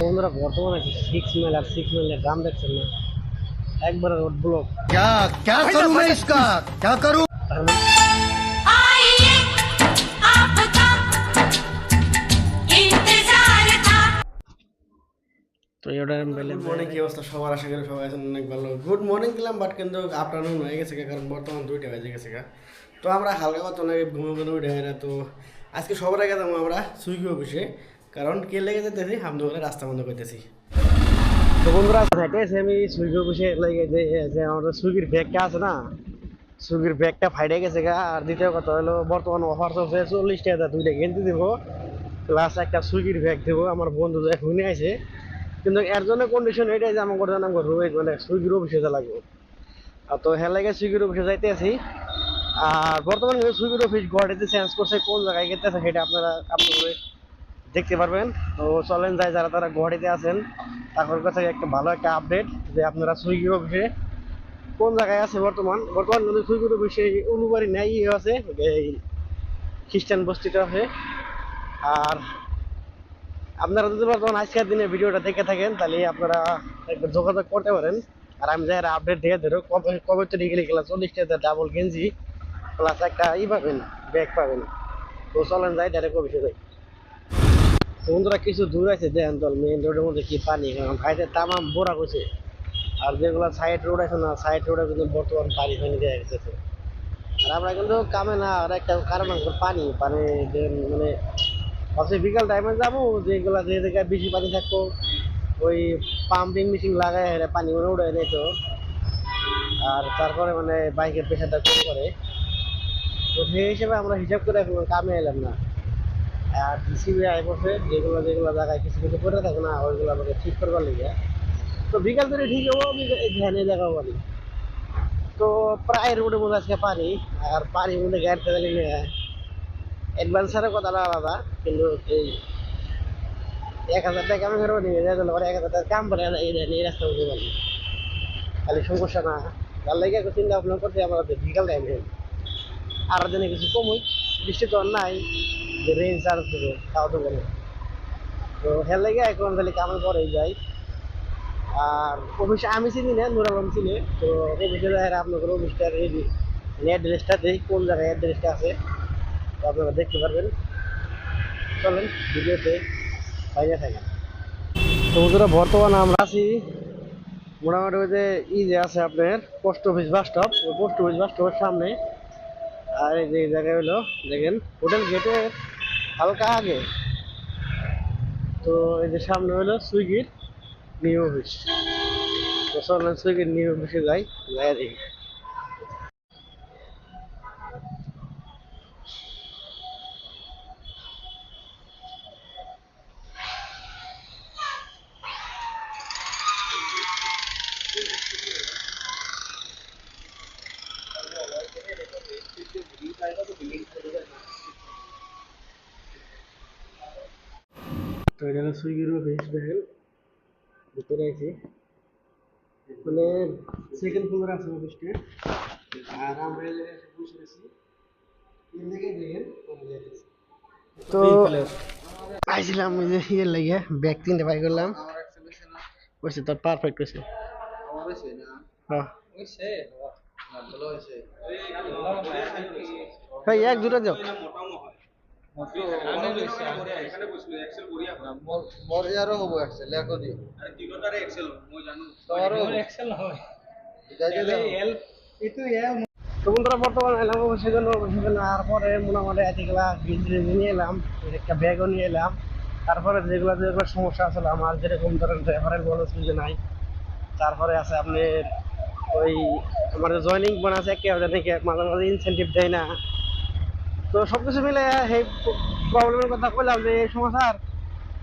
বন্ধুরা বর্তমানে six mail আর সিক্স মেলের দাম দেখছেন না? একবার রোড ব্লক তো এটা গুড কি অবস্থা? সবাই অনেক ভালো। গুড মর্নিং বাট কিন্তু কারণ বর্তমান দুইটা গেছে তো আমরা হালকা তো আজকে আমরা সুইগি অফিসে। কারণ কে লেগে যেতেছি হাম দোকানে রাস্তা বন্ধ করতেছি। তো বন্ধুরা হেঁটেছে আমি সুইগি অফিসে লেগে যে আমাদের সুইগির ব্যাগটা আছে না, সুইগির ব্যাগটা ফাইটে গেছে গা। আর দ্বিতীয় কথা হলো, বর্তমান অফার চলছে চল্লিশ টাকা দুইটা গেঞ্জি দিব। প্লাস একটা সুইগির ব্যাগ দেবো, আমার বন্ধু যে শুনে আছে কিন্তু এর জন্য কন্ডিশন এটাই যে আমার নাম রোহিত মানে সুইগির অফিসে যা লাগবে। আর তো হ্যাঁ লাগে সুইগির অফিসে যাইতে আছি। আর বর্তমানে সুইগির অফিস গুয়াহাটিতে চেঞ্জ করছে, কোন জায়গায় গেতেছে, সেটা আপনারা আপনাদের দেখতে পারবেন। তো চলেন যাই, যারা তারা গুয়াহাটিতে আছেন, তাদের কাছে একটা ভালো একটা আপডেট যে আপনারা সুইগি অফিসে কোন জায়গায় আছে বর্তমান? বর্তমান সুইগি অফিসে উলুবাড়ি নেই ইয়ে আছে এই খ্রিস্টান বস্তিটা আছে। আর আপনারা যদি বর্তমান আজকের দিনে ভিডিওটা দেখে থাকেন, তাহলে আপনারা একবার যোগাযোগ করতে পারেন। আর আমি যাই আপডেট দিয়ে ধরো, কবে কবে তো ডিগ্রি গেলাম চল্লিশ টাকা ডাবল গেঞ্জি প্লাস একটা ই পাবেন ব্যাগ পাবেন। তো চলেন যাই ডাইরেক্ট অফিসে যাই। বন্ধুরা কিছু দূর আছে, দেখেন তো মেইন রোডের মধ্যে কি পানি। কারণ ভাইদের তামাম বোরা করছে আর যেগুলো সাইড রোড আছে না সাইড রোডে কিন্তু বর্তমান পানি দেওয়া গেছে। আর আমরা কিন্তু কামে না, আর একটা কারণ পানি। পানি মানে ভাবছি বিকাল টাইমে যাব, যেগুলো যে জায়গায় বেশি পানি থাকতো, ওই পাম্পিং মেশিন লাগাই হেরে পানি মানে উড়ে তো। আর তারপরে মানে বাইকের কম করে। তো সেই হিসেবে আমরা হিসাব করে কামে এলাম না। আর ডিসিবি আই বসে যেগুলো যেগুলো জায়গায় কিছু কিছু করে থাকে না, ওইগুলো আমাকে ঠিক করবার লেগে। তো বিকাল থেকে ঠিক হব ধ্যানে দেখাবো পারি তো প্রায় রোডে মধ্যে আজকে পানি, আর পানির মধ্যে গাড়ি চালালে অ্যাডভান্সারের কথাটা আলাদা, কিন্তু এই এক হাজার টাকা আমি ফেরত নিয়ে যাই পরে এক হাজার টাকা কাম করে এই রাস্তা বুঝতে পারি খালি সমস্যা না। তার লেগে একটু চিন্তা ভাবনা করতে আমরা বিকাল টাইমে আর দিনে কিছু কমই বৃষ্টি তো আর নাই। যে রেঞ্জ আর দেবে তাও তো বলে তো হেল লেগে এখন খালি কামাল পরেই যাই। আর অফিসে আমি চিনি না নুর চিনি। তো অফিসে যাই আর আপনাদের অফিসটার এই অ্যাড্রেসটা দেই কোন জায়গায় অ্যাড্রেসটা আছে। তো আপনারা দেখতে পারবেন। চলেন ভিডিওতে বাইরে থাকেন। তো বন্ধুরা, বর্তমানে আমরা আছি মোটামুটি ওই যে ই যে আছে আপনার পোস্ট অফিস বাস স্টপ ওই পোস্ট অফিস বাস স্টপের সামনে। আর এই যে জায়গায় হলো, দেখেন হোটেল গেটে হালকা আগে। তো এই যে সামনে হলো সুইগির নিউ অফিস। তো চলেন সুইগির নিউ অফিসে যাই যাই দেখি। এটা হলো সুইগির অফিস দেখেন ভিতরে আছে মানে সেকেন্ড ফ্লোর আছে অফিসটা আর আমরা এই জায়গায় বসে আছি। এই জায়গায় দেখেন তো আইছিলাম ওই যে ইয়ে লাগে ব্যাগ তিনটে বাই করলাম করছে তোর পারফেক্ট হয়েছে হ্যাঁ এক দুটো যাও মর্যাদারও হব একসেল লেখো দিও। তোমারও তো বন্ধুরা বর্তমানে এলাম অবশ্যই জন্য সেখানে আর পরে মোটামুটি এতগুলা গিঞ্জি নিয়ে এলাম একটা ব্যাগও নিয়ে এলাম। তারপরে যেগুলো যেগুলো সমস্যা আছে আমার যেরকম ধরেন ড্রাইভারের বলো সুবিধা নাই। তারপরে আছে আপনার ওই আমার জয়নিং বোন আছে কে নাকি মাঝে মাঝে ইনসেন্টিভ দেয় না। তো সব কিছু মিলে সেই প্রবলেমের কথা কইলাম যে এই সমস্যার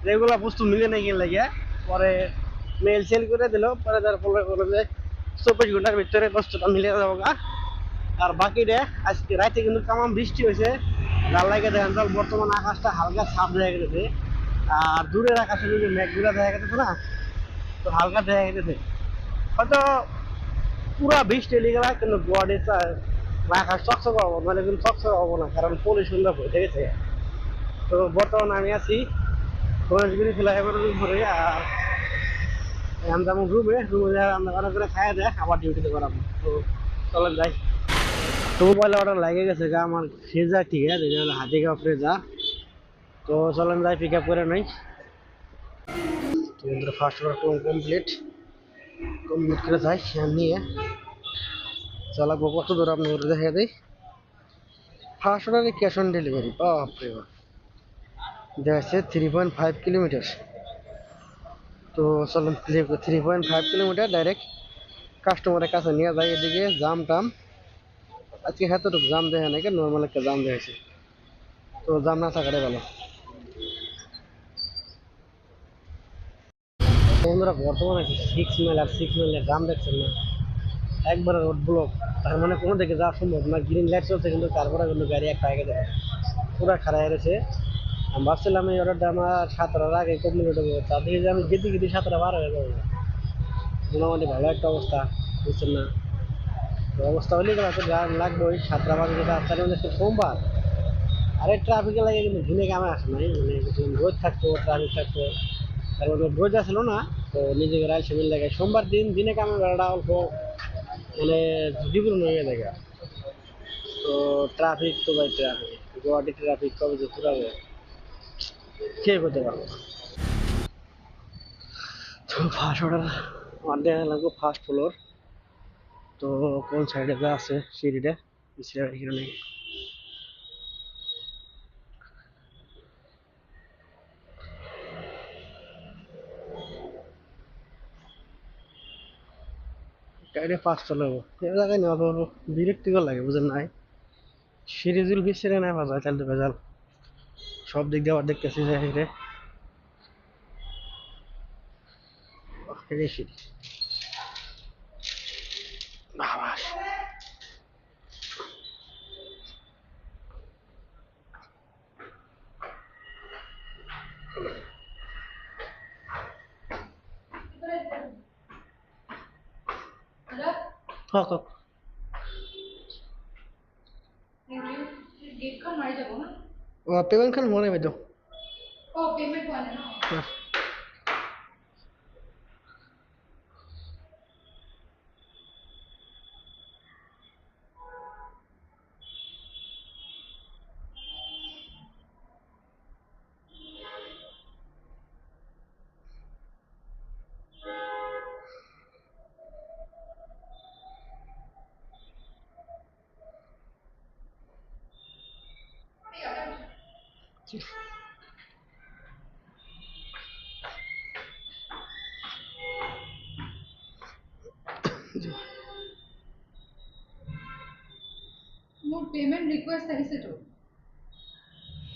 যেগুলো বস্তু মিলে নাই গেলে লাগে পরে মেল সেল করে দিল, পরে তার ফলে বলে যে চব্বিশ ঘণ্টার ভিতরে বস্তুটা মিলে যাব গা। আর বাকিটা, আজকে রাতে কিন্তু তামাম বৃষ্টি হয়েছে। যার লাগে দেখেন তো বর্তমান আকাশটা হালকা ছাপ দেখা গেছে। আর দূরের আকাশে যদি মেঘগুলা দেখা গেছে না? তো হালকা দেখা গেছে হয়তো পুরা বৃষ্টি লেগে কিন্তু বডি আকাশ চকচক হব মানে কিন্তু চকচক হব না, কারণ পলিউশনটা হয়ে গেছে। তো বর্তমানে আমি আছি গণেশগুড়ি ফ্লাইওভার উপরে, আর আমি যেমন রুমে রুমে রান্না বান্না করে খাইয়া দেয় আবার ডিউটিতে করাবো তো চলেন যাই। তো মোবাইলে অর্ডার লাগে গেছে গা আমার ফ্রেজার ঠিক আছে যেটা হলো হাতিগা ফ্রেজার তো চলেন যাই পিক আপ করে নাই। ফার্স্ট অর্ডার কমপ্লিট কমপ্লিট করে যাই নিয়ে চালাবো কত দূর আপনার দেখা দেয় ফার্স্ট অর্ডারে ক্যাশ অন ডেলিভারি বাপরে বাপ। দেখা যাচ্ছে থ্রি পয়েন্ট ফাইভ কিলোমিটার তো চলুন three point five kilometre direct কাস্টমারের কাছে নিয়ে যায় এদিকে, জাম টাম। আজকে এতটুকু জাম দেখা নাকি নর্মাল একটা জাম দেখেছে তো জাম না থাকারে ভালো। বন্ধুরা, বর্তমানে সিক্স মাইল আর সিক্স মাইলের জাম দেখছেন না? একবারে রোড ব্লক তার মানে কোনো দিকে যাওয়া সম্ভব না। গ্রিন লাইট চলছে কিন্তু তারপরে কিন্তু গাড়ি একটা আগে দেবে। পুরো খারাপ রয়েছে। আমি ভাবছিলাম এই অর্ডারটা আমার সাতটার আগে কমপ্লিট হবে তা থেকে যে আমি গেতে গেতে সাতটা বার হয়ে যাব। মোটামুটি ভালো একটা অবস্থা, বুঝছেন না? তো অবস্থা হলেই তো এত গান লাগবে ওই সাতটা বাজে যেটা তার মধ্যে সোমবার। আরে ট্রাফিকে লাগে কিন্তু দিনে কামে আসে নাই। মানে রোদ থাকতো ট্রাফিক থাকতো। তার মধ্যে রোদ আসছিল না, তো নিজেকে রাইল সেমিল লাগে সোমবার দিন দিনে কামে বেড়াটা অল্প। মানে ঝুঁকিপূর্ণ হয়ে থাকে তো ট্রাফিক তো ভাই ট্রাফিক গুয়াহাটি ট্রাফিক কবে যে ঘুরাবে কে করতে পারব? তো ফার্স্ট অর্ডার অর্ডার লাগবো ফার্স্ট ফ্লোর তো কোন সাইডে আছে সিঁড়িটা এখানে। নেই গাড়ি পাঁচ চালাবো এই জায়গায় নেওয়া পাবো বিরক্তিকর লাগে, বুঝেন নাই? সিরিজুল পিছিয়ে নেওয়া পাওয়া যায় তাহলে ভেজাল সব দিক দিয়ে আবার দেখতেছি যে রে সিঁড়ি হক হক গেট খান মারি যাব না পেমেন্ট খান মনে Yes. पेमेंट रिक्वेस्ट सही से दो।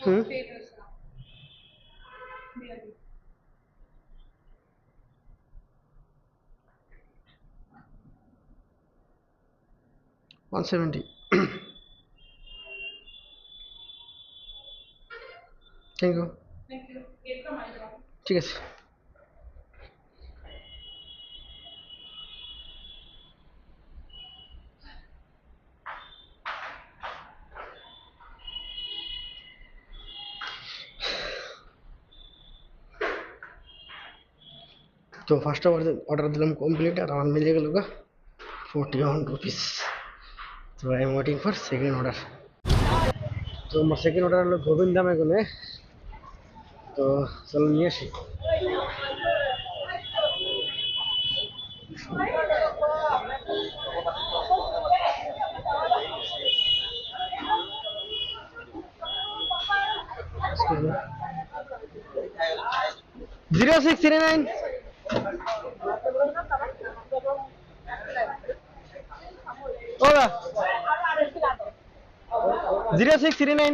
Hmm. One seventy thank you ঠিক আছে। তো ফার্স্ট অর্ডার দিলাম কমপ্লিট আর আমার মিলে গেল ফোরটি ওয়ান রুপিস তো I am waiting for second order তো আমার সেকেন্ড অর্ডার হলো গোবিন্দাম এগুলো তো চলো নিয়ে আসি। Zero six three nine. Zero six three nine.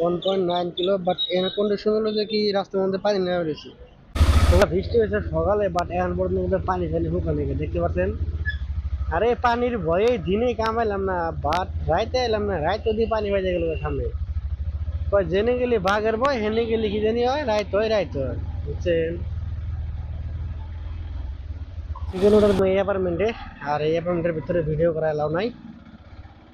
One point nine kilo but এর কন্ডিশন হলো যে কি রাস্তার মধ্যে পানি নেওয়া রয়েছে ওটা বৃষ্টি হয়েছে সকালে বাট এখন পর্যন্ত মধ্যে পানি ফানি হুকানে দেখতে পাচ্ছেন? আরে, পানির ভয়ে দিনে কামাইলাম না বাট রাইতে এলাম না, রাইতে দিয়ে পানি হয়ে গেল সামনে। জেনে গেলি বাঘের ভয়, হেনে গেলি কি জানি হয়, রাইত হয় রাইত হয়, বুঝছেন? চিকেন অর্ডার অ্যাপার্টমেন্টে আর এই অ্যাপার্টমেন্টের ভিতরে ভিডিও করা এলাও নাই।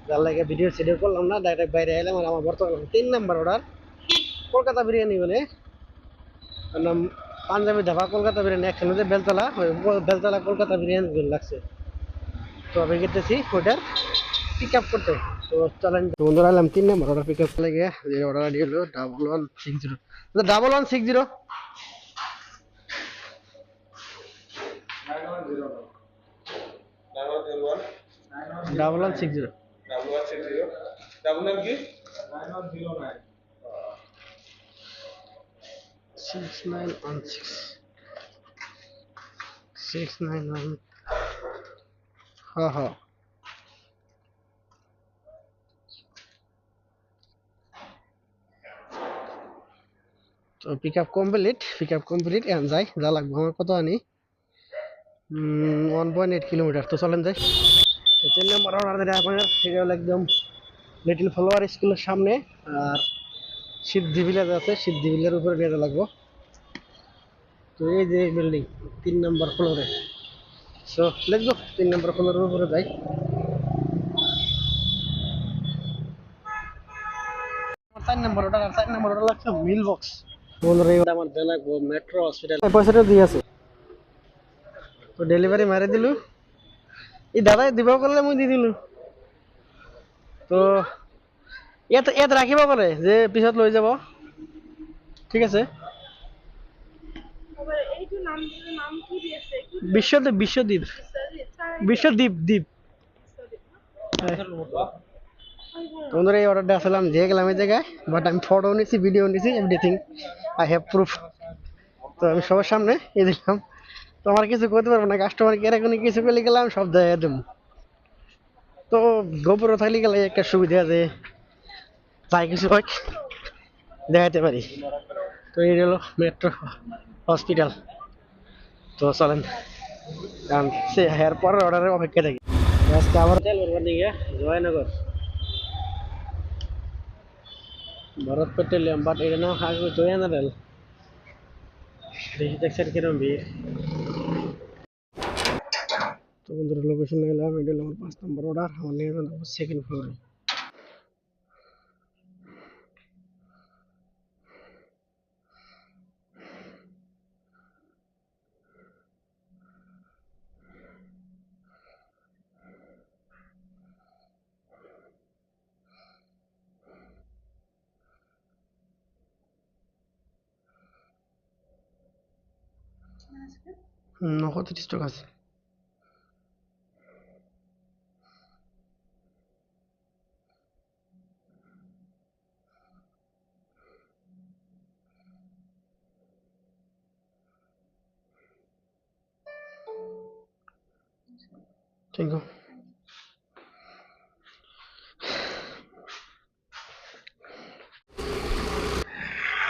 যার লাগে ভিডিও সিডিও করলাম না ডাইরেক্ট বাইরে এলাম আর আমার বর্তমানে তিন নাম্বার অর্ডার কলকাতা বিরিয়ানি বলে। নাম পাঞ্জাবি ধাবা কলকাতা বিরিয়ানি একখানে যে বেলতলা বেলতলা কলকাতা বিরিয়ানি লাগছে। তো আমি গেতেছি ওইটার পিক আপ করতে। তো চলেন। বন্ধুরা এলাম তিন নাম্বার অর্ডার পিক আপ লাগে যে অর্ডার আইডি হলো double one six zero double one six zero double one six zero six nine one six six nine one হ্যাঁ হ্যাঁ। তো pick up complete pick up complete এখন যাই। যা লাগবে আমার কত আনি? ওয়ান পয়েন্ট এইট কিলোমিটার তো চলেন যাই। তিন নম্বর অর্ডার আপনার সেটা হলো একদম লিটিল ফলোয়ার স্কুলের সামনে। আর সিদ্ধি ভিলেজ আছে সিদ্ধি ভিলের উপরে নিয়ে লাগবো। তো এই যে বিল্ডিং তিন নম্বর ফ্লোরে সো লেটস গো তিন নম্বর ফ্লোরের উপরে যাই। আমার চার নম্বর ওটা চার নম্বর ওটা লাগছে মিল বক্স বন্ধুরা এই আমার দেওয়া লাগবো মেট্রো হসপিটাল পয়সাটা দিয়ে আছে তো ডেলিভারি মারি দিলু। এই দাদাই দিব ক'লে মই দি দিলু। তো, ইয়াত ইয়াত রাখিব করে যে পিছত লৈ যাব। ঠিক আছে। বিশ্বদ্বীপ বিশ্বদ্বীপ। বিশ্বদ্বীপ, দ্বীপ। বন্ধুরা, এই অর্ডারটা আসলাম দিয়ে গেলাম এই জায়গায় বাট আমি ফটো নিছি ভিডিও নিছি এভরিথিং আই হ্যাভ প্রুফ তো আমি সবার সামনে এই দিলাম। তো আমার কিছু করতে পারব না কাস্টমার কেয়ারে কোনো কিছু করলে গেলাম সব দেখাই দেবো। তো গোপুরও থাকলে গেলে একটা সুবিধা আছে, তাই কিছু হোক দেখাতে পারি। তো এই হলো মেট্রো হসপিটাল তো চলেন সে হেয়ার পরের অর্ডারের অপেক্ষা থাকি। আজকে আবার জয়নগর। ভারত পেট্রোলিয়াম বাট এটা নাম আগে জয়ানারেল। দেখি দেখছেন কিরম ভিড়। বন্ধুরা লোকেশন এলাম এটা হলো আমার পাঁচ নম্বর অর্ডার আমার নিয়ে সেকেন্ড ফ্লোরে নগদ স্টক আছে? থ্যাংক ইউ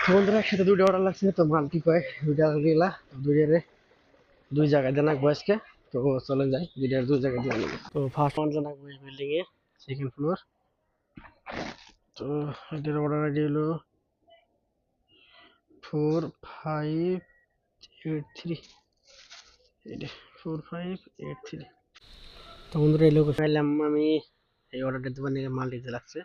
বন্ধুরা একসাথে দুইটা অর্ডার লাগছে তো মাল কি কয় দুইটা গেলা দুইটারে দুই জায়গায় জানাক বয়সকে তো চলে যাই দুইটার দুই জায়গায় দিয়ে তো ফার্স্ট ওয়ান জানাক বয়স বিল্ডিং এ সেকেন্ড ফ্লোর তো এটার অর্ডার আইডি হলো ফোর ফাইভ এইট থ্রি এইটা ফোর ফাইভ এইট থ্রি তো বন্ধুরা, এই লোকে খাইলাম আমি। এই অর্ডারটা দোকানে মাল দিতে লাগছে।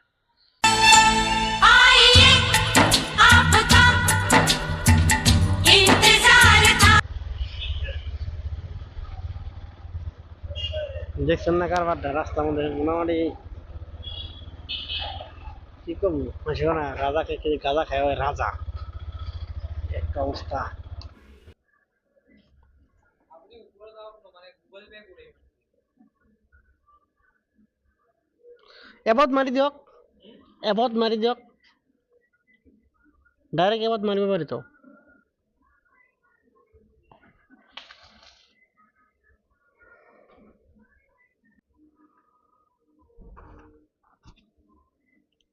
দেখছেন না কারবারটা? রাস্তা আমাদের মোটামুটি কি করব? সেখানে গাঁজা খেয়ে গাঁজা খায় রাজা। একটা অবস্থা। এবত মাৰি দিয়ক। এবত মাৰি দিয়ক। ডাইৰেক্ট এবত মাৰিব পাৰি তো।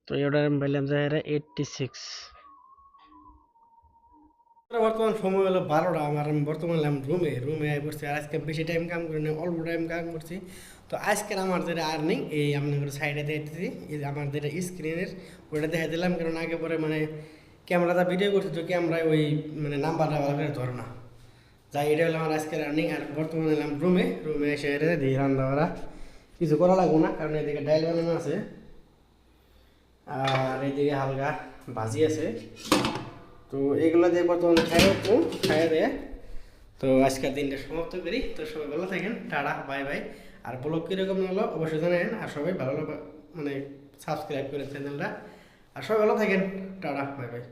এটার আমি পাইলাম যে এইটটি সিক্স বর্তমান সময় হলো বারোটা আমার আমি বর্তমানে রুমে রুমে আই পড়ছি আর আজকে বেশি টাইম কাম করি না অল্প টাইম কাম করছি তো আজকের যেটা আর্নিং এই আপনাদের সাইডে দেখতেছি যেটা স্ক্রিনের ওটা দেখা দিলাম, কারণ আগে পরে মানে ক্যামেরাটা ভিডিও করছি, তো ক্যামেরায় ওই মানে নাম্বারটা ভালো করে ধরে না। যাই, এটা হলো আমার আজকের আর্নিং আর বর্তমানে এলাম রুমে রুমে এসে এটা দিই রান্না কিছু করা লাগবো না, কারণ এদিকে ডাইল বানানো আছে। আর এদিকে হালকা ভাজি আছে। তো এগুলো দিয়ে বর্তমানে খাই হতো খাইয়ে দেয়। তো আজকের দিনটা সমাপ্ত করি। তো সবাই ভালো থাকেন, টাটা, বাই বাই। আর ব্লগ কীরকম হলো অবশ্যই জানেন আর সবাই ভালো মানে সাবস্ক্রাইব করে চ্যানেলটা আর সবাই ভালো থাকেন। Tata bye by